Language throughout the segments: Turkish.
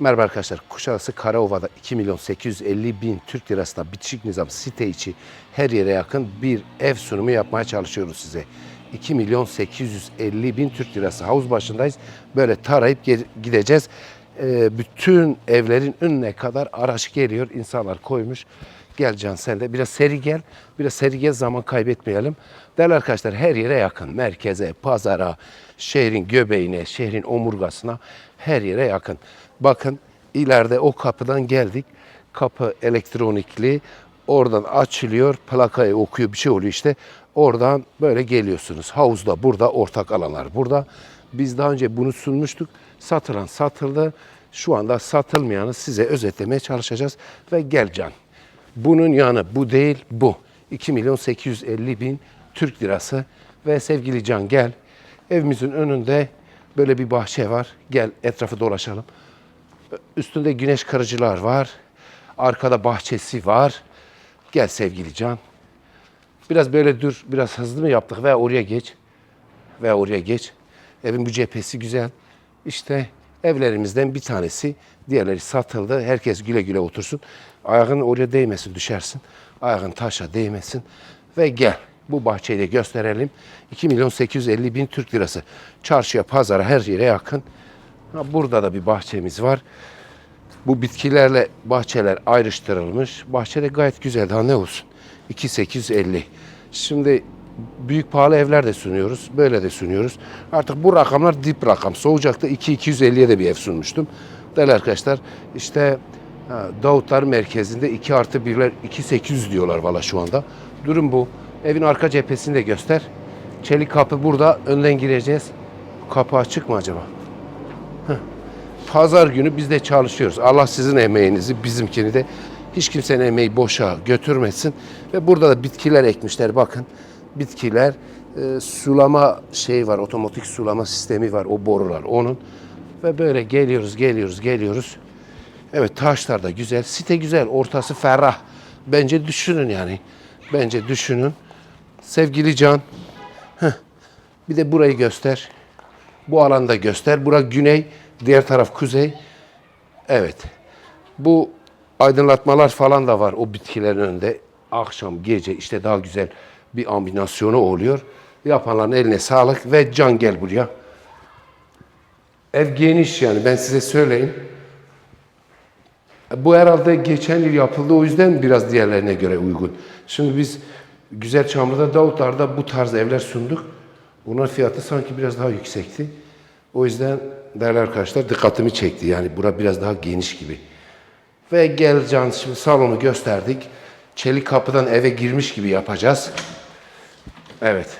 Merhaba arkadaşlar. Kuşadası Karaova'da 2 milyon 850 bin Türk lirasına bitişik nizam site içi her yere yakın bir ev sunumu yapmaya çalışıyoruz size. 2 milyon 850 bin Türk lirası. Havuz başındayız. Böyle tarayıp gideceğiz. Ee, bütün evlerin önüne kadar araç geliyor. İnsanlar koymuş. Gel Can sen de biraz seri gel. Biraz seri gel zaman kaybetmeyelim. Değerli arkadaşlar her yere yakın. Merkeze, pazara, şehrin göbeğine, şehrin omurgasına her yere yakın. Bakın ileride o kapıdan geldik. Kapı elektronikli. Oradan açılıyor, plakayı okuyor bir şey oluyor işte. Oradan böyle geliyorsunuz. Havuzda burada, ortak alanlar burada. Biz daha önce bunu sunmuştuk. Satılan satıldı. Şu anda satılmayanı size özetlemeye çalışacağız. Ve gel Can. Bunun yanı bu değil bu. 2 milyon 850 bin Türk lirası. Ve sevgili Can gel. Evimizin önünde böyle bir bahçe var. Gel etrafı dolaşalım. Üstünde güneş kırıcılar var. Arkada bahçesi var. Gel sevgili Can. Biraz böyle dur, biraz hızlı mı yaptık ve oraya geç. Ve oraya geç. Evin bu cephesi güzel. İşte evlerimizden bir tanesi. Diğerleri satıldı. Herkes güle güle otursun. Ayağın oraya değmesin, düşersin. Ayağın taşa değmesin. Ve gel. Bu bahçeyi de gösterelim. 2 milyon 850 bin Türk lirası. Çarşıya, pazara, her yere yakın. Burada da bir bahçemiz var. Bu bitkilerle bahçeler ayrıştırılmış. Bahçede gayet güzel. Daha ne olsun? 2850. Şimdi büyük pahalı evler de sunuyoruz. Böyle de sunuyoruz. Artık bu rakamlar dip rakam. Soğucak'ta 2250'ye de bir ev sunmuştum. Değerli arkadaşlar işte Davutlar merkezinde 2 artı 1'ler 2800 diyorlar valla şu anda. Durum bu. Evin arka cephesini de göster. Çelik kapı burada. Önden gireceğiz. Kapı açık mı acaba? Pazar günü biz de çalışıyoruz. Allah sizin emeğinizi, bizimkini de hiç kimsenin emeği boşa götürmesin. Ve burada da bitkiler ekmişler. Bakın bitkiler e, sulama şey var, otomatik sulama sistemi var. O borular onun. Ve böyle geliyoruz, geliyoruz, geliyoruz. Evet taşlar da güzel. Site güzel. Ortası ferah. Bence düşünün yani. Bence düşünün. Sevgili Can. heh, bir de burayı göster. Bu alanda göster. Bura güney, diğer taraf kuzey. Evet. Bu aydınlatmalar falan da var o bitkilerin önünde. Akşam, gece işte daha güzel bir ambinasyonu oluyor. Yapanların eline sağlık ve can gel buraya. Ev geniş yani ben size söyleyeyim. Bu herhalde geçen yıl yapıldı o yüzden biraz diğerlerine göre uygun. Şimdi biz Güzel Çamlı'da, Davutlar'da bu tarz evler sunduk. Bunun fiyatı sanki biraz daha yüksekti. O yüzden değerli arkadaşlar dikkatimi çekti. Yani bura biraz daha geniş gibi. Ve gel Can şimdi salonu gösterdik. Çelik kapıdan eve girmiş gibi yapacağız. Evet.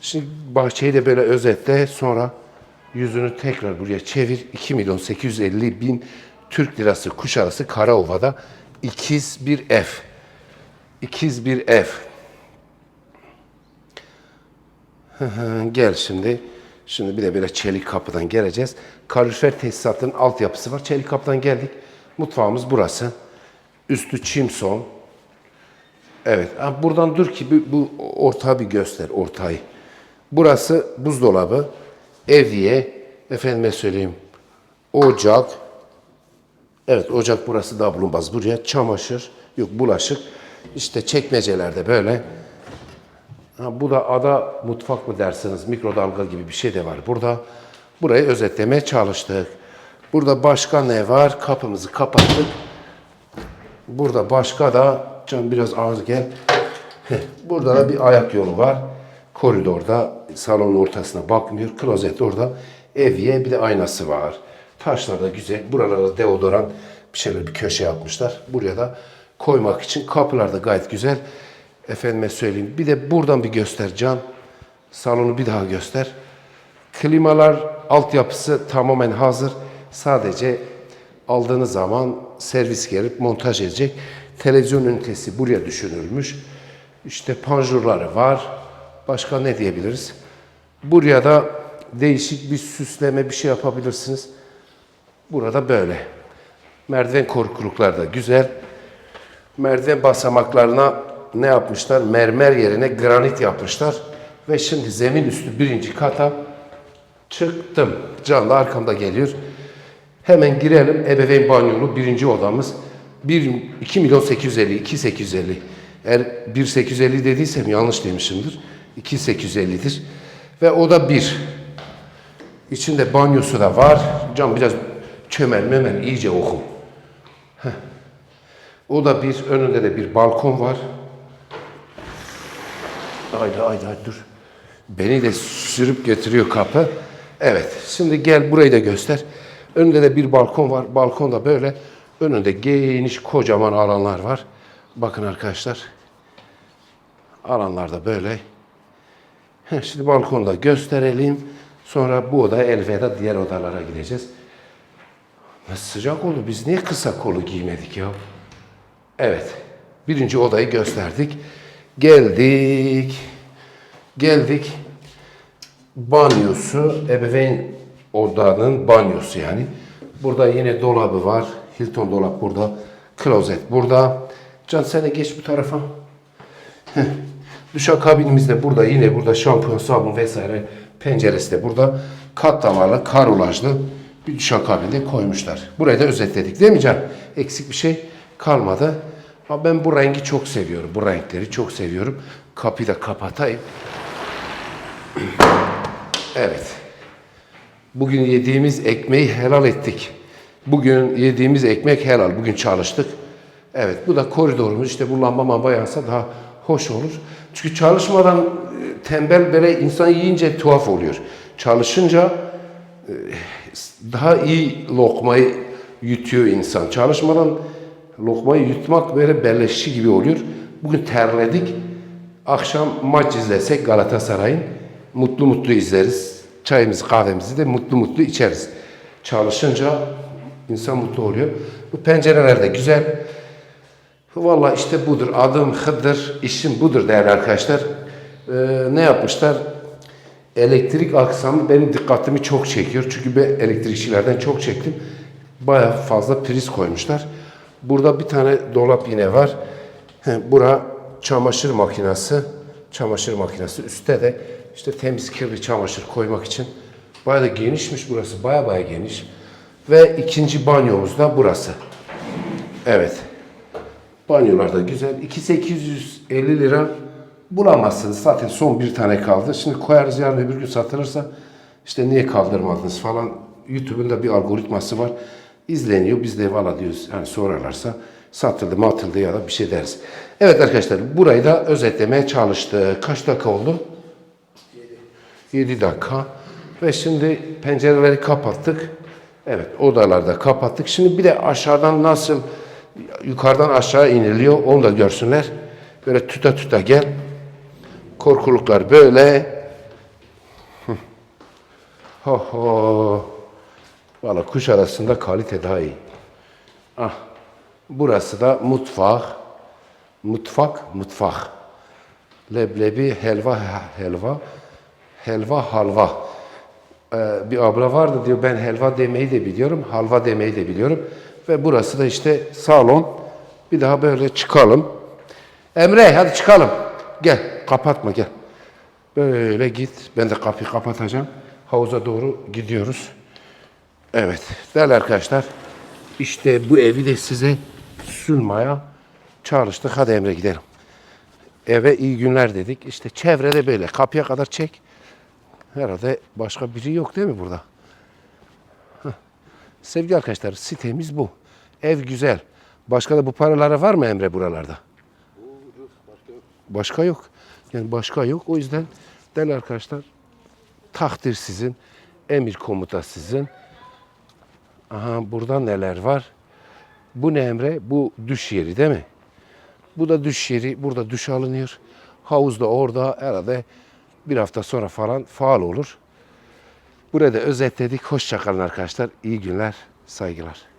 Şimdi bahçeyi de böyle özetle sonra yüzünü tekrar buraya çevir. 2 milyon 850 bin Türk lirası Kuşadası Karaova'da ikiz bir ev. İkiz bir ev. Gel şimdi. Şimdi bir de böyle çelik kapıdan geleceğiz. Kalorifer tesisatının altyapısı var. Çelik kapıdan geldik. Mutfağımız burası. Üstü çimson. Evet. Buradan dur ki bu, ortağı bir göster. Ortağı. Burası buzdolabı. Evye. Efendime söyleyeyim. Ocak. Evet ocak burası da bulunmaz. Buraya çamaşır. Yok bulaşık. İşte çekmecelerde böyle. Ha, bu da ada mutfak mı dersiniz, mikrodalga gibi bir şey de var burada. Burayı özetlemeye çalıştık. Burada başka ne var? Kapımızı kapattık. Burada başka da, can biraz ağır gel. Burada da bir ayak yolu var. Koridorda, salonun ortasına bakmıyor. Klozet orada. Evye bir de aynası var. Taşlar da güzel. Buralara deodoran bir şeyler bir köşe yapmışlar. Buraya da koymak için kapılar da gayet güzel. Efendime söyleyeyim. Bir de buradan bir göster Can. Salonu bir daha göster. Klimalar altyapısı tamamen hazır. Sadece aldığınız zaman servis gelip montaj edecek. Televizyon ünitesi buraya düşünülmüş. İşte panjurları var. Başka ne diyebiliriz? Buraya da değişik bir süsleme bir şey yapabilirsiniz. Burada böyle. Merdiven korkuluklar da güzel. Merdiven basamaklarına ne yapmışlar? Mermer yerine granit yapmışlar. Ve şimdi zemin üstü birinci kata çıktım. Can da arkamda geliyor. Hemen girelim. Ebeveyn banyolu birinci odamız. 1, 2 milyon 850, 2 850. Eğer 1 850 dediysem yanlış demişimdir. 2 850'dir. Ve oda 1. İçinde banyosu da var. Cam biraz çömel memel iyice oku. O da bir, önünde de bir balkon var. Haydi haydi haydi dur. Beni de sürüp getiriyor kapı. Evet, şimdi gel burayı da göster. Önünde de bir balkon var. Balkonda böyle önünde geniş kocaman alanlar var. Bakın arkadaşlar. Alanlarda böyle. Şimdi balkonda gösterelim. Sonra bu odaya elveda diğer odalara gideceğiz. Ne sıcak oldu. Biz niye kısa kolu giymedik ya? Evet. Birinci odayı gösterdik. Geldik. Geldik. Banyosu, ebeveyn odanın banyosu yani. Burada yine dolabı var. Hilton dolap burada. Klozet burada. Can sen de geç bu tarafa. Heh. Duşakabinimiz de burada. Yine burada şampuan, sabun vesaire. Penceresi de burada. Kat damarlı, karolajlı bir duşakabinde koymuşlar. Burayı da özetledik değil mi Can? Eksik bir şey kalmadı. Ama ben bu rengi çok seviyorum. Bu renkleri çok seviyorum. Kapıyı da kapatayım. Evet. Bugün yediğimiz ekmeği helal ettik. Bugün yediğimiz ekmek helal. Bugün çalıştık. Evet bu da koridorumuz. İşte bu lamba mamba yansa daha hoş olur. Çünkü çalışmadan e, tembel böyle insan yiyince tuhaf oluyor. Çalışınca e, daha iyi lokmayı yutuyor insan. Çalışmadan lokmayı yutmak böyle belleşçi gibi oluyor. Bugün terledik. Akşam maç izlesek Galatasaray'ın mutlu mutlu izleriz. Çayımızı kahvemizi de mutlu mutlu içeriz. Çalışınca insan mutlu oluyor. Bu pencereler de güzel. Valla işte budur. Adım Hıdır, işim budur değerli arkadaşlar. Ee, ne yapmışlar? Elektrik aksamı benim dikkatimi çok çekiyor. Çünkü ben elektrikçilerden çok çektim. Baya fazla priz koymuşlar. Burada bir tane dolap yine var. Bura çamaşır makinesi. Çamaşır makinesi. Üstte de işte temiz kirli çamaşır koymak için. Baya da genişmiş burası. Baya baya geniş. Ve ikinci banyomuz da burası. Evet. Banyolar da güzel. 2850 lira bulamazsınız. Zaten son bir tane kaldı. Şimdi koyarız yarın öbür gün satılırsa işte niye kaldırmadınız falan. YouTube'un da bir algoritması var. İzleniyor. Biz de valla diyoruz. Hani sorarlarsa satıldı mı atıldı ya da bir şey deriz. Evet arkadaşlar burayı da özetlemeye çalıştık. Kaç dakika oldu? 7 dakika. Ve şimdi pencereleri kapattık. Evet odalarda kapattık. Şimdi bir de aşağıdan nasıl yukarıdan aşağı iniliyor onu da görsünler. Böyle tüta tüta gel. Korkuluklar böyle. Ho ho. Valla kuş arasında kalite daha iyi. Ah. Burası da mutfak. Mutfak, mutfak. Leblebi, helva, helva. Helva, halva. Ee, bir abla vardı diyor ben helva demeyi de biliyorum, halva demeyi de biliyorum. Ve burası da işte salon. Bir daha böyle çıkalım. Emre hadi çıkalım. Gel kapatma gel. Böyle git. Ben de kapıyı kapatacağım. Havuza doğru gidiyoruz. Evet değerli arkadaşlar. işte bu evi de size sunmaya çalıştık. Hadi Emre gidelim. Eve iyi günler dedik. İşte çevrede böyle kapıya kadar çek. Herhalde başka biri yok değil mi burada? Heh. Sevgili arkadaşlar sitemiz bu. Ev güzel. Başka da bu paraları var mı Emre buralarda? Başka yok. Yani başka yok. O yüzden değerli arkadaşlar takdir sizin, emir komuta sizin. Aha burada neler var? Bu ne Emre? Bu düş yeri değil mi? Bu da düş yeri. Burada duş alınıyor. Havuz da orada herhalde bir hafta sonra falan faal olur. Burada özetledik. Hoşçakalın arkadaşlar. İyi günler, saygılar.